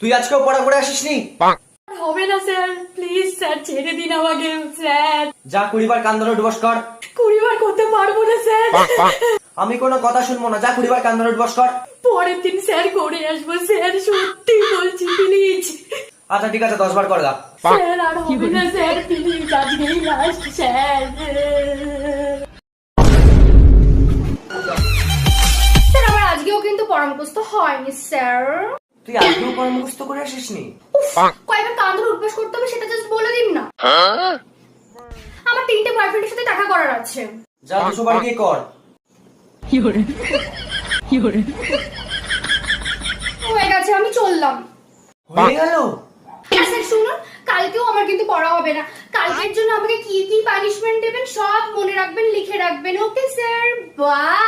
তুই আজকেও পড়া করে আসিস নি হবে না স্যার। প্লিজ স্যার ছেড়ে দিন আমাকে স্যার। যা কুড়িবার কান্দনে উঠবস কর। কুড়িবার করতে পারব না স্যার। আমি কোনো কথা শুনব না। যা কুড়িবার কান্দনে উঠবস কর। পরের দিন স্যার করে আসব স্যার সত্যি বলছি প্লিজ আচ্ছা ঠিক আছে দশ বার কর গা স্যার আর হবে না স্যার প্লিজ আজকেই লাস্ট স্যার। স্যার আমার আজকেও কিন্তু পরামর্শ হয়নি স্যার। তুই মুখস্থ করে কয়েকবার কান ধরে উঠবাস করতে হবে সেটা জাস্ট বলে দিন না। আমার তিনটে বয়ফ্রেন্ডের সাথে দেখা করার আছে। যা দুশো বার গিয়ে কর। হয়ে গেছে আমি চললাম। হয়ে গেল? শুনুন কালকেও আমার কিন্তু পড়া হবে না। কালকের জন্য আমাকে কি কি পানিশমেন্ট দেবেন সব মনে রাখবেন লিখে রাখবেন ওকে স্যার বাই